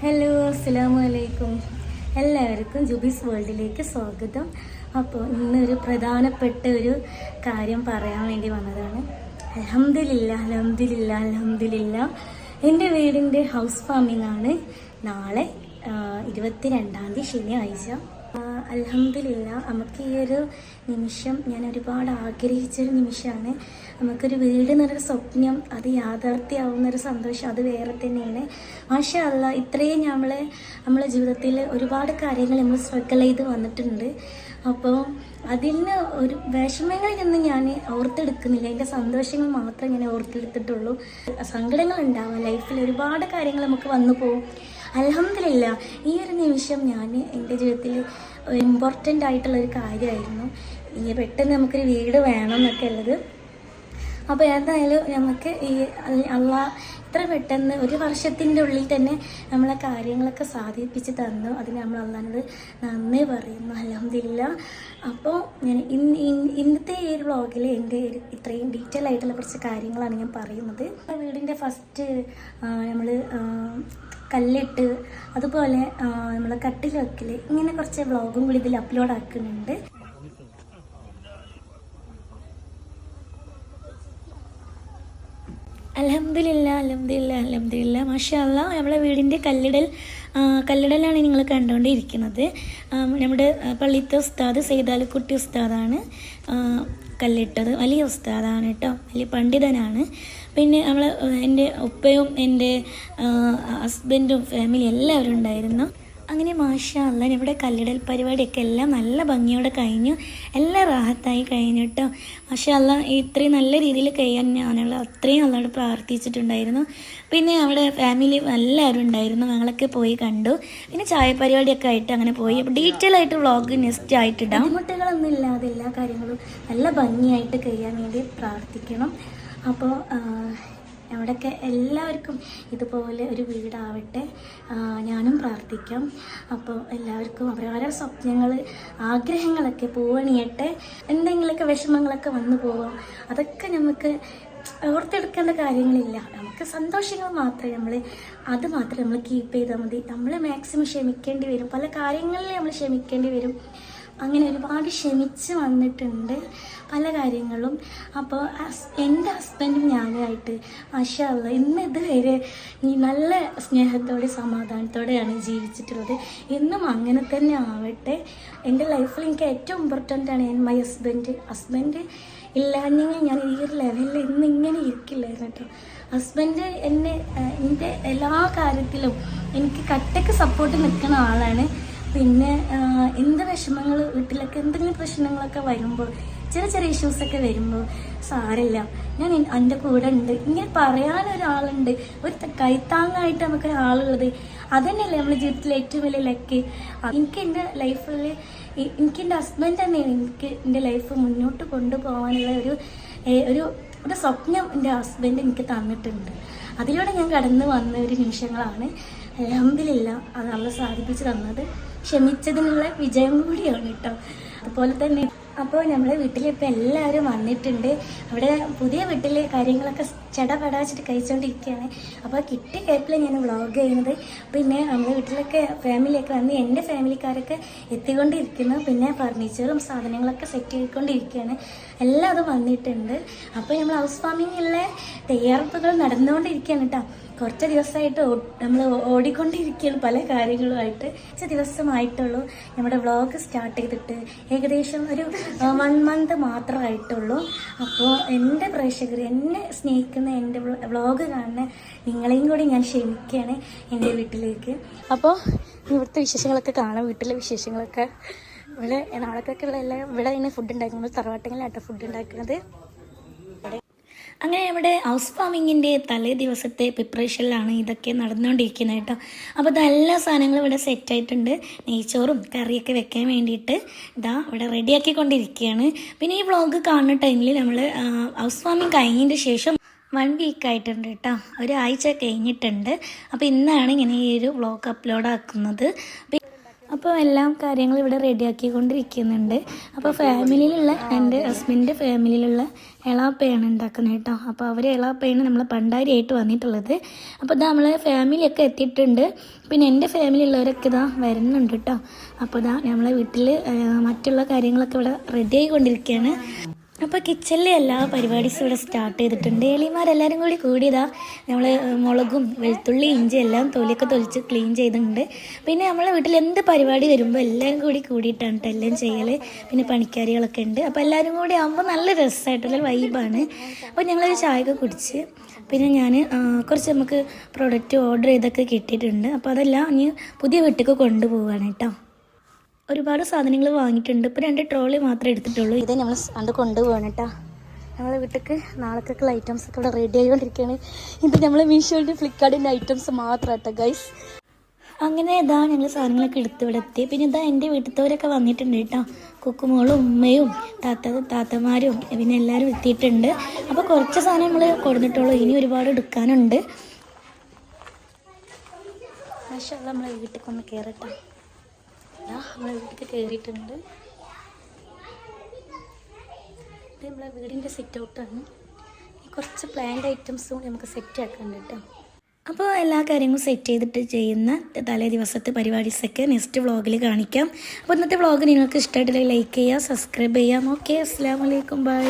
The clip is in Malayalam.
ഹലോ അസ്സലാമു അലൈക്കും എല്ലാവർക്കും ജുബീസ് വേൾഡിലേക്ക് സ്വാഗതം. അപ്പോൾ ഇന്നൊരു പ്രധാനപ്പെട്ട ഒരു കാര്യം പറയാൻ വേണ്ടി വന്നതാണ്. അലഹമില്ല അലഹമില്ല അലഹമില്ല എന്റെ വീടിന്റെ ഹൗസ് ഫാമിംഗ് ആണ് നാളെ ഇരുപത്തിരണ്ടാം തീയതി ശനിയാഴ്ച. അലഹമില്ല നമുക്ക് ഈ ഒരു നിമിഷം ഞാൻ ഒരുപാട് ആഗ്രഹിച്ചൊരു നിമിഷമാണ്. നമുക്കൊരു വീട് എന്നൊരു സ്വപ്നം അത് യാഥാർത്ഥ്യമാവുന്നൊരു സന്തോഷം അത് വേറെ തന്നെയാണ്. മാഷാ അല്ല ഇത്രയും നമ്മളെ നമ്മളെ ജീവിതത്തിൽ ഒരുപാട് കാര്യങ്ങൾ നമ്മൾ സ്ട്രഗിൾ ചെയ്ത് വന്നിട്ടുണ്ട്. അപ്പോൾ അതിന് ഒരു വിഷമങ്ങളിലൊന്നും ഞാൻ ഓർത്തെടുക്കുന്നില്ല. എന്റെ സന്തോഷങ്ങൾ മാത്രമേ ഞാൻ ഓർത്തെടുത്തിട്ടുള്ളൂ. സങ്കടങ്ങൾ ഉണ്ടാവാം ലൈഫിൽ ഒരുപാട് കാര്യങ്ങൾ നമുക്ക് വന്നു പോകും അലഹമില്ല ഈ ഒരു നിമിഷം ഞാൻ എന്റെ ജീവിതത്തിൽ ഇമ്പോർട്ടന്റ് ആയിട്ടുള്ള ഒരു കാര്യമായിരുന്നു. ഇനി പെട്ടെന്ന് നമുക്കൊരു വീട് വേണം എന്നൊക്കെ ഉള്ളത്. അപ്പോൾ എന്തായാലും നമുക്ക് ഈ അള്ള ഇത്ര പെട്ടെന്ന് ഒരു വർഷത്തിന്റെ ഉള്ളിൽ തന്നെ നമ്മളെ കാര്യങ്ങളൊക്കെ സാധിപ്പിച്ച് തന്നു. അതിന് നമ്മൾ അള്ളാനോട് നന്ദി പറയുന്നു. അലഹമില്ല അപ്പോൾ ഞാൻ ഇന്ന് ഇന്ന് ഇന്നത്തെ ഈ ഒരു വ്ളോഗിൽ എന്റെ ഇത്രയും ഡീറ്റെയിൽ ആയിട്ടുള്ള കുറച്ച് കാര്യങ്ങളാണ് ഞാൻ പറയുന്നത്. വീടിന്റെ ഫസ്റ്റ് നമ്മൾ കല്ലിട്ട് അതുപോലെ നമ്മൾ കട്ടിൽ വെക്കൽ ഇങ്ങനെ കുറച്ച് വ്ളോഗും കൂടി ഇതിൽ അപ്ലോഡ് ആക്കുന്നുണ്ട്. അലഹമില്ല അലഹമില്ല അലഹമില്ല മാഷാ അല്ല നമ്മളെ വീടിന്റെ കല്ലിടൽ കല്ലിടലാണ് നിങ്ങൾ കണ്ടുകൊണ്ടിരിക്കുന്നത്. നമ്മുടെ പള്ളിത്തെ ഉസ്താദ് സെയ്താലിക്കുട്ടി ഉസ്താദാണ്. കല്ലിട്ടത്. വലിയ ഉസ്താദാണ് കേട്ടോ. വലിയ പണ്ഡിതനാണ്. പിന്നെ നമ്മൾ എന്റെ ഉപ്പയും എന്റെ ഹസ്ബൻഡും ഫാമിലി എല്ലാവരും ഉണ്ടായിരുന്നു. അങ്ങനെ മാഷാ അല്ല ഇവിടെ കല്ലിടൽ പരിപാടിയൊക്കെ എല്ലാം നല്ല ഭംഗിയോടെ കഴിഞ്ഞു. എല്ലാം റാഹത്തായി കഴിഞ്ഞു കേട്ടോ മാഷാ അല്ല ഇത്രയും നല്ല രീതിയിൽ കഴിയാൻ ഞാനുള്ള അത്രയും നല്ലോണം പ്രാർത്ഥിച്ചിട്ടുണ്ടായിരുന്നു. പിന്നെ അവിടെ ഫാമിലി എല്ലാവരും ഉണ്ടായിരുന്നു. ഞങ്ങളൊക്കെ പോയി കണ്ടു. പിന്നെ ചായ പരിപാടിയൊക്കെ ആയിട്ട് അങ്ങനെ പോയി. അപ്പോൾ ഡീറ്റെയിൽ ആയിട്ട് വ്ളോഗ് നെക്സ്റ്റ് ആയിട്ടിടാം. ബുദ്ധിമുട്ടുകളൊന്നും ഇല്ലാതെ എല്ലാ കാര്യങ്ങളും നല്ല ഭംഗിയായിട്ട് കഴിയാൻ വേണ്ടി പ്രാർത്ഥിക്കണം. അപ്പോൾ അവിടെയൊക്കെ എല്ലാവർക്കും ഇതുപോലെ ഒരു വീടാവട്ടെ. ഞാനും പ്രാർത്ഥിക്കാം. അപ്പോൾ എല്ലാവർക്കും അവരവരുടെ സ്വപ്നങ്ങൾ ആഗ്രഹങ്ങളൊക്കെ പൂവണിയട്ടെ. എന്തെങ്കിലുമൊക്കെ വിഷമങ്ങളൊക്കെ വന്നു പോവാം. അതൊക്കെ നമുക്ക് ഓർത്തെടുക്കേണ്ട കാര്യങ്ങളില്ല. നമുക്ക് സന്തോഷങ്ങൾ മാത്രമേ നമ്മൾ അത് മാത്രമേ നമ്മൾ കീപ്പ് ചെയ്താൽ മതി. നമ്മൾ മാക്സിമം ക്ഷമിക്കേണ്ടി വരും. പല കാര്യങ്ങളിൽ നമ്മൾ ക്ഷമിക്കേണ്ടി വരും. അങ്ങനെ ഒരുപാട് ക്ഷമിച്ച് വന്നിട്ടുണ്ട് പല കാര്യങ്ങളും. അപ്പോൾ എന്റെ ഹസ്ബൻഡും ഞാനുമായിട്ട് മാഷാല്ല ഇന്ന് ഇതുവരെ നല്ല സ്നേഹത്തോടെ സമാധാനത്തോടെയാണ് ജീവിച്ചിട്ടുള്ളത്. എന്നും അങ്ങനെ തന്നെ ആവട്ടെ. എന്റെ ലൈഫിൽ എനിക്ക് ഏറ്റവും ഇമ്പോർട്ടന്റ് ആണ് എൻ മൈ ഹസ്ബൻഡ് ഹസ്ബൻഡ് ഇല്ലാഞ്ഞെങ്കിൽ ഞാൻ ഈ ഒരു ലെവലിൽ ഇന്ന് ഇങ്ങനെ ഇരിക്കില്ലായിരുന്നു കേട്ടോ. ഹസ്ബൻഡ് എന്നെ എന്റെ എല്ലാ കാര്യത്തിലും എനിക്ക് കട്ടയ്ക്ക് സപ്പോർട്ട് നിൽക്കുന്ന ആളാണ്. പിന്നെ എന്ത് വിഷമങ്ങൾ വീട്ടിലൊക്കെ എന്തെങ്കിലും പ്രശ്നങ്ങളൊക്കെ വരുമ്പോൾ ചെറിയ ചെറിയ ഇഷ്യൂസൊക്കെ വരുമ്പോൾ സാരമില്ല ഞാൻ എന്റെ കൂടെ ഉണ്ട്. ഇങ്ങനെ പറയാനൊരാളുണ്ട് ഒരു കൈത്താങ്ങായിട്ട് നമുക്കൊരാളുള്ളത് അതന്നെയല്ലേ നമ്മുടെ ജീവിതത്തിലെ ഏറ്റവും വലിയ ലക്ക്. എനിക്ക് എന്റെ ലൈഫിൽ എനിക്ക് എന്റെ ഹസ്ബൻഡ് തന്നെയാണ് എനിക്ക് എന്റെ ലൈഫ് മുന്നോട്ട് കൊണ്ടുപോകാനുള്ള ഒരു ഒരു ഒരു സ്വപ്നം എന്റെ ഹസ്ബൻഡ് എനിക്ക് തന്നിട്ടുണ്ട്. അതിലൂടെ ഞാൻ കടന്നു വന്ന ഒരു നിമിഷങ്ങളാണ്. അലഹമില്ല അത് നമ്മൾ സാധിപ്പിച്ചു തന്നത്. ക്ഷമിച്ചതിനുള്ള വിജയം കൂടിയാണ് കേട്ടോ. അതുപോലെ തന്നെ അപ്പോൾ നമ്മുടെ വീട്ടിൽ വീട്ടിലിപ്പോൾ എല്ലാവരും വന്നിട്ടുണ്ട്. അവിടെ പുതിയ വീട്ടിലെ കാര്യങ്ങളൊക്കെ ചടപടാച്ചിട്ട് കഴിച്ചുകൊണ്ടിരിക്കുകയാണ് അപ്പോൾ കിട്ടിയ കേപ്പിൽ ഞാൻ വ്ളോഗ് ചെയ്യുന്നത്. പിന്നെ നമ്മുടെ വീട്ടിലൊക്കെ ഫാമിലിയൊക്കെ വന്ന് എന്റെ ഫാമിലിക്കാരൊക്കെ എത്തിക്കൊണ്ടിരിക്കുന്നു. പിന്നെ ഫർണിച്ചറും സാധനങ്ങളൊക്കെ സെറ്റ് ചെയ്തുകൊണ്ടിരിക്കുകയാണ്. എല്ലാം അത് വന്നിട്ടുണ്ട്. അപ്പോൾ നമ്മൾ ഹൗസ് ഫാമിങ്ങിലെ തയ്യാറെടുപ്പുകൾ നടന്നുകൊണ്ടിരിക്കുകയാണ് കേട്ടോ. കുറച്ച് ദിവസമായിട്ട് നമ്മൾ ഓടിക്കൊണ്ടിരിക്കുകയാണ് പല കാര്യങ്ങളുമായിട്ട്. കുറച്ച് ദിവസമായിട്ടുള്ളൂ നമ്മുടെ വ്ളോഗ് സ്റ്റാർട്ട് ചെയ്തിട്ട്. ഏകദേശം ഒരു വൺ മന്ത് മാത്രമായിട്ടുള്ളൂ. അപ്പോൾ എന്റെ പ്രേക്ഷകർ എന്നെ സ്നേഹിക്കുന്ന എന്റെ വ്ളോഗ് കാണുന്ന നിങ്ങളെയും കൂടി ഞാൻ ക്ഷമിക്കുകയാണ് എന്റെ വീട്ടിലേക്ക്. അപ്പോൾ ഇവിടുത്തെ വിശേഷങ്ങളൊക്കെ കാണാം വീട്ടിലെ വിശേഷങ്ങളൊക്കെ. ഇവിടെ നാളത്തേക്കുള്ള എല്ലാം ഇവിടെ തന്നെ ഫുഡ് ഉണ്ടാക്കുന്നത് തറവാട്ടിലാട്ടോ ഫുഡ് ഉണ്ടാക്കുന്നത്. അങ്ങനെ നമ്മുടെ ഹൗസ് ഫാമിങ്ങിന്റെ തലേ ദിവസത്തെ പ്രിപ്പറേഷനിലാണ് ഇതൊക്കെ നടന്നുകൊണ്ടിരിക്കുന്നത് കേട്ടോ അപ്പോൾ ഇതെല്ലാ സാധനങ്ങളും ഇവിടെ സെറ്റായിട്ടുണ്ട് നെയ്ച്ചോറും കറിയൊക്കെ വെക്കാൻ വേണ്ടിയിട്ട് ഇതാ ഇവിടെ റെഡിയാക്കിക്കൊണ്ടിരിക്കുകയാണ് പിന്നെ ഈ വ്ളോഗ് കാണുന്ന ടൈമിൽ നമ്മൾ ഹൗസ് ഫാമിങ് കഴിഞ്ഞതിന്റെ ശേഷം വൺ വീക്ക് ആയിട്ടുണ്ട് കേട്ടോ. ഒരാഴ്ച കഴിഞ്ഞിട്ടുണ്ട്. അപ്പോൾ ഇന്നാണ് ഇങ്ങനെ ഈ ഒരു വ്ളോഗ് അപ്ലോഡ് ആക്കുന്നത്. അപ്പോൾ എല്ലാം കാര്യങ്ങളും ഇവിടെ റെഡിയാക്കിക്കൊണ്ടിരിക്കുന്നുണ്ട്. അപ്പോൾ ഫാമിലിയിലുള്ള എന്റെ ഹസ്ബൻഡിന്റെ ഫാമിലിയിലുള്ള എളാപ്പയാണ് ഉണ്ടാക്കുന്നത് കേട്ടോ. അപ്പോൾ അവർ എളാപ്പയാണ് നമ്മൾ പണ്ടാരിയായിട്ട് വന്നിട്ടുള്ളത്. അപ്പോൾ ഇതാ നമ്മളെ ഫാമിലിയൊക്കെ എത്തിയിട്ടുണ്ട്. പിന്നെ എന്റെ ഫാമിലിയുള്ളവരൊക്കെ ഇതാ വരുന്നുണ്ട് കേട്ടോ. അപ്പോൾ ഇതാ നമ്മളെ വീട്ടിൽ മറ്റുള്ള കാര്യങ്ങളൊക്കെ ഇവിടെ റെഡി ആയിക്കൊണ്ടിരിക്കുകയാണ് അപ്പോൾ കിച്ചണിലെ എല്ലാ പരിപാടീസും ഇവിടെ സ്റ്റാർട്ട് ചെയ്തിട്ടുണ്ട്. എലിമാരെല്ലാവരും കൂടി കൂടിയതാ നമ്മൾ മുളകും വെളുത്തുള്ളി ഇഞ്ചി എല്ലാം തൊലിയൊക്കെ തൊലിച്ച് ക്ലീൻ ചെയ്തിട്ടുണ്ട്. പിന്നെ നമ്മളെ വീട്ടിൽ എന്ത് പരിപാടി വരുമ്പോൾ എല്ലാവരും കൂടി കൂടിയിട്ടാണ് എല്ലാം ചെയ്യൽ പിന്നെ പണിക്കാരികളൊക്കെ ഉണ്ട്. അപ്പോൾ എല്ലാവരും കൂടി ആകുമ്പോൾ നല്ല രസമായിട്ടുള്ള വൈബാണ് അപ്പോൾ ഞങ്ങളൊരു ചായയൊക്കെ കുടിച്ച് പിന്നെ ഞാൻ കുറച്ച് നമുക്ക് പ്രോഡക്റ്റ് ഓർഡർ ചെയ്തൊക്കെ കിട്ടിയിട്ടുണ്ട്. അപ്പോൾ അതെല്ലാം ഇനി പുതിയ വീട്ടിലേക്ക് കൊണ്ടുപോവാണ് കേട്ടോ ഒരുപാട് സാധനങ്ങൾ വാങ്ങിയിട്ടുണ്ട്. ഇപ്പോൾ രണ്ട് ട്രോളി മാത്രമേ എടുത്തിട്ടുള്ളൂ. ഇത് നമ്മൾ കണ്ട് കൊണ്ടുപോകണം കേട്ടോ നമ്മളെ വീട്ടിലേക്ക് നാളത്തേക്കുള്ള ഐറ്റംസ് ഒക്കെ ഇവിടെ റെഡി ആയിക്കൊണ്ടിരിക്കുകയാണ് ഇത് നമ്മൾ മീഷോയുടെ ഫ്ലിപ്കാർട്ടിന്റെ ഐറ്റംസ് മാത്രം കേട്ടോ ഗൈസ് അങ്ങനെ ഇതാ ഞങ്ങൾ സാധനങ്ങളൊക്കെ എടുത്ത് ഇവിടെ എത്തി. പിന്നെ ഇതാ എന്റെ വീട്ടിലത്തവരൊക്കെ വന്നിട്ടുണ്ട് കേട്ടോ കുക്കുമോളും ഉമ്മയും താത്ത താത്തമാരും പിന്നെ എല്ലാവരും എത്തിയിട്ടുണ്ട്. അപ്പോൾ കുറച്ച് സാധനം നമ്മൾ കൊടുത്തിട്ടുള്ളൂ ഇനി ഒരുപാട് എടുക്കാനുണ്ട്. പക്ഷേ നമ്മളെ വീട്ടിൽ ഒന്ന് കയറട്ടോ ഇതാ നമ്മളെ വീട്ടിൽ കയറിയിട്ടുണ്ട്. ഇത് നമ്മളെ വീടിന്റെ സെറ്റ് ഔട്ടാണ് കുറച്ച് പ്ലാന്റ് ഐറ്റംസ് കൂടി നമുക്ക് സെറ്റ് ആക്കാനുണ്ട് കേട്ടോ. അപ്പോൾ എല്ലാ കാര്യങ്ങളും സെറ്റ് ചെയ്തിട്ട് ചെയ്യുന്ന തലേ ദിവസത്തെ പരിപാടീസൊക്കെ നെക്സ്റ്റ് വ്ളോഗിൽ കാണിക്കാം. അപ്പോൾ ഇന്നത്തെ വ്ളോഗ് നിങ്ങൾക്ക് ഇഷ്ടമായിട്ടില്ലെങ്കിൽ ലൈക്ക് ചെയ്യുക സബ്സ്ക്രൈബ് ചെയ്യാം. ഓക്കെ അസ്സാം വലൈക്കും ബൈ